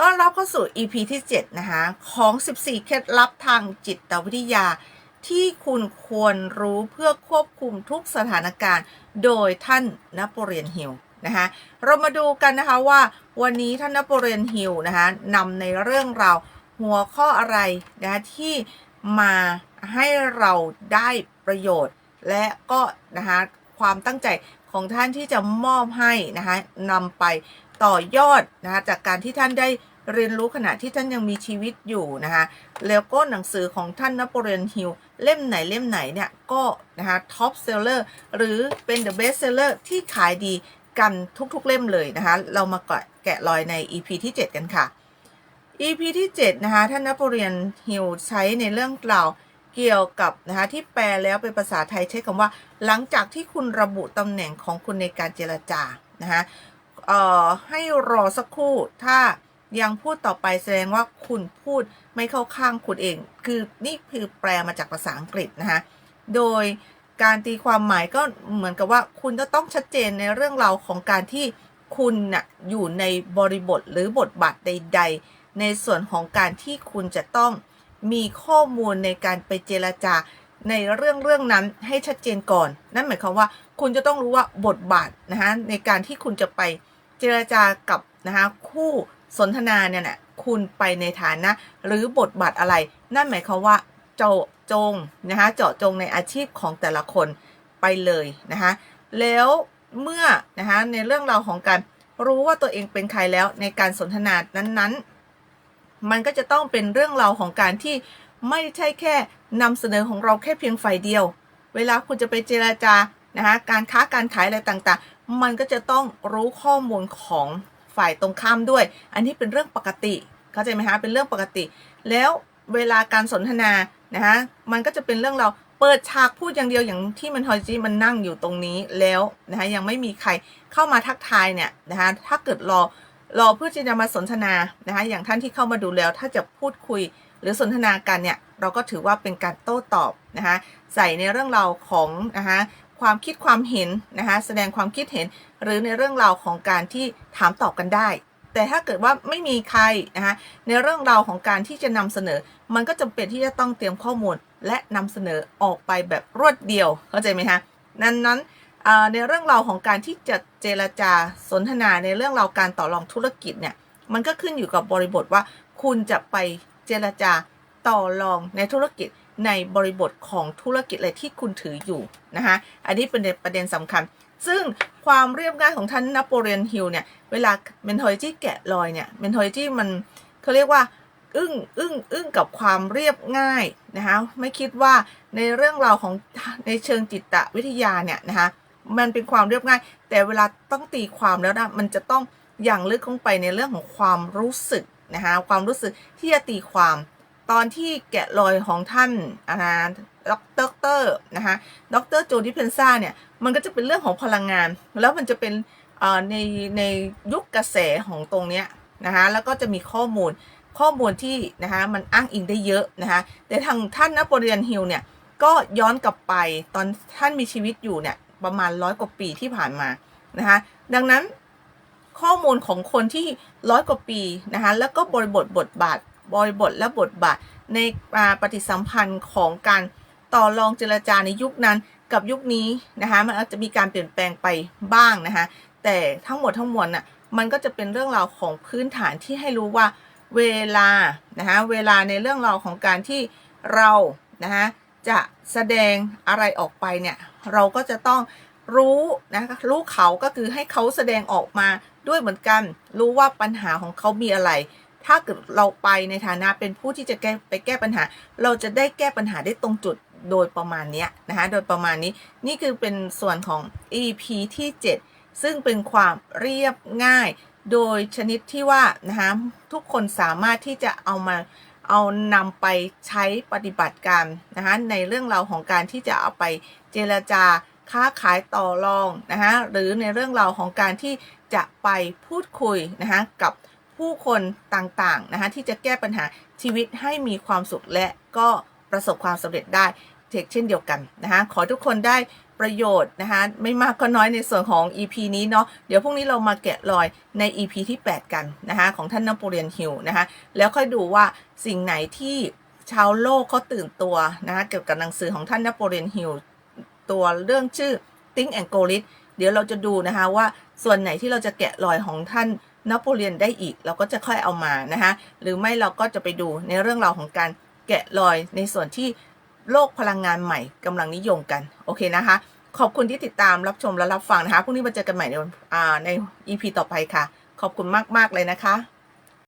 ต้อนรับเข้าสู่ EP ที่ 7 นะคะ ของ 14 เคล็ดลับทางจิตวิทยา ที่คุณควรรู้เพื่อควบคุมทุกสถานการณ์ โดยท่านนโปเลียนฮิลนะคะเรามาดูกันนะคะว่าวันนี้ท่านนโปเลียนฮิลนะคะนำในเรื่องราวหัวข้ออะไรนะคะที่มาให้เราได้ประโยชน์ และก็นะคะความตั้งใจของท่านที่จะมอบให้นะคะนำไป ต่อยอดนะคะจากการที่ท่านได้เรียนรู้ขณะที่ท่านยังมีชีวิตอยู่นะคะแล้วก็หนังสือของท่านนโปเลียนฮิลเล่มไหนเล่มไหนเนี่ยก็นะคะท็อปเซลเลอร์หรือเป็นเดอะเบสเซลเลอร์ที่ขายดีกันทุกๆเล่มเลยนะคะเรามาแกะแกะรอยใน EP ที่ 7 กันค่ะ EP ที่ 7 นะคะท่านนโปเลียนฮิลใช้ในเรื่องกล่าวเกี่ยวกับนะคะที่แปลแล้วเป็นภาษาไทยใช้คำว่า หลังจากที่คุณระบุตำแหน่งของคุณในการเจรจานะคะ เอ่อให้รอสักครู่ ถ้ายังพูดต่อไปแสดงว่าคุณพูดไม่เข้าข้างคุณเอง คือนี่คือแปลมาจากภาษาอังกฤษนะคะโดยการตีความหมายก็เหมือนกับว่าคุณจะต้องชัดเจนในเรื่องราวของการที่คุณน่ะอยู่ในบริบทหรือบทบาทใด ๆ ในส่วนของการที่คุณจะต้องมีข้อมูลในการไปเจรจาในเรื่องเรื่องนั้นให้ชัดเจนก่อน นั่นหมายความว่าคุณจะต้องรู้ว่าบทบาทนะคะในการที่คุณจะไป เจรจากับนะคะคู่สนทนาเนี่ยนะคุณไปในฐานะ หรือบทบาทอะไร นั่นหมายความว่าเจาะจงนะคะเจาะจงในอาชีพของแต่ละคนไปเลยนะคะแล้วเมื่อนะคะในเรื่องราวของการรู้ว่าตัวเองเป็นใครแล้วในการสนทนานั้นๆ มันก็จะต้องเป็นเรื่องราวของการที่ไม่ใช่แค่นำเสนอของเราแค่เพียงฝ่ายเดียว เวลาคุณจะไปเจราจานะคะการค้าการขายอะไรต่างๆ มันก็จะต้องรู้ข้อมูลของฝ่ายตรงข้ามด้วย อันนี้เป็นเรื่องปกติ เข้าใจไหมคะ เป็นเรื่องปกติ แล้วเวลาการสนทนา นะคะมันก็จะเป็นเรื่องเราเปิดฉากพูดอย่างเดียวอย่างที่มันทอยจีมันนั่งอยู่ตรงนี้แล้วนะคะยังไม่มีใครเข้ามาทักทายเนี่ยนะคะถ้าเกิดรอรอเพื่อที่จะมาสนทนานะคะอย่างท่านที่เข้ามาดูแล้ว ถ้าจะพูดคุยหรือสนทนากันเนี่ยเราก็ถือว่าเป็นการโต้ตอบนะคะใส่ในเรื่องราวของนะคะ ความคิดความเห็นนะคะแสดงความคิดเห็น หรือในเรื่องราวของการที่ถามตอบกันได้ แต่ถ้าเกิดว่าไม่มีใครนะคะในเรื่องราวของการที่จะนำเสนอ มันก็จำเป็นที่จะต้องเตรียมข้อมูล และนำเสนอออกไปแบบรวดเดียวเข้าใจไหมคะนั้นนั้นในเรื่องราวของการที่จะเจรจาสนทนาในเรื่องราวการต่อรองธุรกิจเนี่ยมันก็ขึ้นอยู่กับบริบทว่า คุณจะไปเจรจาต่อรองในธุรกิจ ในบริบทของธุรกิจอะไรที่คุณถืออยู่นะคะอันนี้เป็นประเด็นสำคัญ ซึ่งความเรียบง่ายของท่านนโปเลียนฮิลเนี่ย เวลาเมนทอริจี้แกะรอยเนี่ยเมนทอริจี้มันเขาเรียกว่าอึ้งอึ้งอึ้งกับความเรียบง่ายนะคะไม่คิดว่าในเรื่องราวของในเชิงจิตวิทยาเนี่ยนะคะมันเป็นความเรียบง่าย แต่เวลาต้องตีความแล้วนะมันจะต้องอย่างลึกลงไปในเรื่องของความรู้สึกนะคะความรู้สึกที่จะตีความ ตอนที่แกะรอยของท่านอาจารย์ด็อกเตอร์นะคะด็อกเตอร์โจดิเพนซ่าเนี่ย มันก็จะเป็นเรื่องของพลังงาน แล้วมันจะเป็นในในยุคกระแสของตรงเนี้ยนะคะแล้วก็จะมีข้อมูลข้อมูลที่นะคะมันอ้างอิงได้เยอะนะคะแต่ทางท่านนโปเลียนฮิลเนี่ยก็ย้อนกลับไปตอนท่านมีชีวิตอยู่เนี่ยประมาณร้อยกว่าปีที่ผ่านมานะคะดังนั้นข้อมูลของคนที่ร้อยกว่าปีนะคะแล้วก็บริบทบทบาท บริบทและบทบาทในปฏิสัมพันธ์ของการต่อรองเจรจาในยุคนั้นกับยุคนี้นะคะมันอาจจะมีการเปลี่ยนแปลงไปบ้างนะคะแต่ทั้งหมดทั้งมวลน่ะมันก็จะเป็นเรื่องราวของพื้นฐานที่ให้รู้ว่าเวลานะคะเวลาในเรื่องราวของการที่เรานะคะจะแสดงอะไรออกไปเนี่ยเราก็จะต้องรู้นะคะรู้เขาก็คือให้เขาแสดงออกมาด้วยเหมือนกัน รู้ว่าปัญหาของเขามีอะไร ถ้าเกิดเราไปในฐานะเป็นผู้ที่จะแก้ไปแก้ปัญหา เราจะได้แก้ปัญหาได้ตรงจุดโดยประมาณนี้นะคะโดยประมาณนี้นี่คือเป็นส่วนของ EP ที่ 7 ซึ่งเป็นความเรียบง่าย โดยชนิดที่ว่านะคะทุกคนสามารถที่จะเอามาเอานำไปใช้ปฏิบัติการนะคะในเรื่องราวของการที่จะเอาไปเจรจาค้าขายต่อรองนะคะหรือในเรื่องราวของการที่จะไปพูดคุยนะคะกับ ผู้คนต่างๆนะคะที่จะแก้ปัญหาชีวิตให้มีความสุขและก็ประสบความสำเร็จได้เช่นเดียวกันนะคะขอทุกคนได้ประโยชน์นะคะไม่มากก็น้อยในส่วนของ EP นี้เนาะเดี๋ยวพรุ่งนี้เรามาแกะรอยใน EP ที่ 8 กันนะคะของท่านนโปเลียนฮิลนะคะแล้วค่อยดูว่าสิ่งไหนที่ชาวโลกเขาตื่นตัวนะคะเกี่ยวกับหนังสือของท่านนโปเลียนฮิลตัวเรื่องชื่อ Think and Go Rich เดี๋ยวเราจะดูนะคะว่าส่วนไหนที่เราจะแกะรอยของท่าน นโปเลียนได้อีก เราก็จะค่อยเอามานะคะหรือไม่เราก็จะไปดูในเรื่องราวของการแกะรอยในส่วนที่โลกพลังงานใหม่กำลังนิยมกัน โอเคนะคะ ขอบคุณที่ติดตามรับชมและรับฟังนะคะพรุ่งนี้มาเจอกันใหม่ในอ่าใน EP ต่อไปค่ะ ขอบคุณมาก ๆ เลยนะคะ